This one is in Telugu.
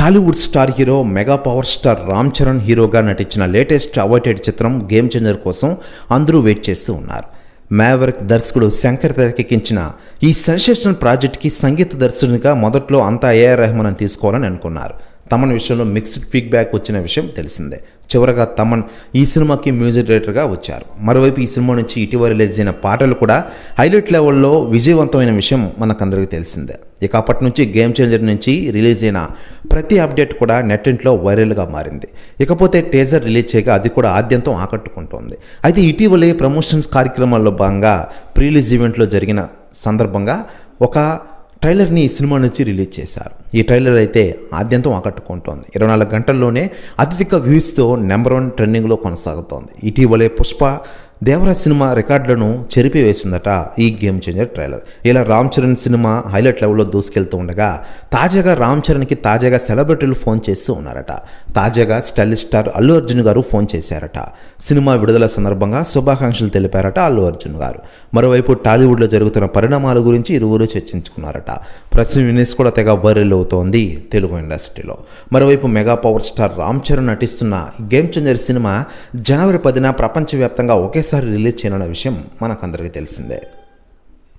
Tollywood star hero mega power star Ram Charan హీరోగా నటించిన లేటెస్ట్ అవైటెడ్ చిత్రం గేమ్ చేంజర్ కోసం అందరూ వెయిట్ చేస్తూ ఉన్నారు. మ్యావరిక్ దర్శకుడు శంకర్ తెరకెక్కించిన ఈ సెన్సేషనల్ ప్రాజెక్ట్కి సంగీత దర్శకునిగా మొదట్లో అంతా ఏఆర్ రెహమాన్ తీసుకోవాలని అనుకున్నారు. తమన్ విషయంలో మిక్స్డ్ ఫీడ్బ్యాక్ వచ్చిన విషయం తెలిసిందే. చివరగా తమన్ ఈ సినిమాకి మ్యూజిక్ డైరెక్టర్గా వచ్చారు. మరోవైపు ఈ సినిమా నుంచి ఇటీవల రిలీజ్ అయిన పాటలు కూడా హైలైట్ లెవెల్లో విజయవంతమైన విషయం మనకందరికీ తెలిసిందే. ఇక అప్పటి నుంచి గేమ్ చేంజర్ నుంచి రిలీజ్ అయిన ప్రతి అప్డేట్ కూడా నెట్టింట్లో వైరల్గా మారింది. ఇకపోతే టేజర్ రిలీజ్ చేయగా అది కూడా ఆద్యంతం ఆకట్టుకుంటోంది. అయితే ఇటీవలే ప్రమోషన్స్ కార్యక్రమాల్లో భాగంగా ప్రీలీజ్ ఈవెంట్లో జరిగిన సందర్భంగా ఒక ట్రైలర్ని ఈ సినిమా నుంచి రిలీజ్ చేశారు. ఈ ట్రైలర్ అయితే ఆద్యంతం ఆకట్టుకుంటోంది. ఇరవై నాలుగు గంటల్లోనే అత్యధిక వ్యూస్తో నెంబర్ వన్ ట్రెండింగ్లో కొనసాగుతోంది. ఇటీవలే పుష్ప దేవరాజ్ సినిమా రికార్డులను చెరిపివేసిందట ఈ గేమ్ చేంజర్ ట్రైలర్ ఇలా రామ్ చరణ్ సినిమా హైలైట్ లెవెల్లో దూసుకెళ్తూ ఉండగా తాజాగా రామ్ చరణ్కి తాజాగా సెలబ్రిటీలు ఫోన్ చేస్తూ ఉన్నారట. తాజాగా స్టైలిష్ స్టార్ అల్లు అర్జున్ గారు ఫోన్ చేశారట. సినిమా విడుదల సందర్భంగా శుభాకాంక్షలు తెలిపారట అల్లు అర్జున్ గారు. మరోవైపు టాలీవుడ్లో జరుగుతున్న పరిణామాల గురించి ఇరువురు చర్చించుకున్నారట. ప్రస్తుతం న్యూస్ కూడా తెగ వైరల్ అవుతోంది తెలుగు ఇండస్ట్రీలో. మరోవైపు mega power star Ram Charan నటిస్తున్న గేమ్ చేంజర్ సినిమా జనవరి పదిన ప్రపంచవ్యాప్తంగా ఒకేసారి రిలీజ్ చేయనున్న విషయం మనకందరికీ తెలిసిందే.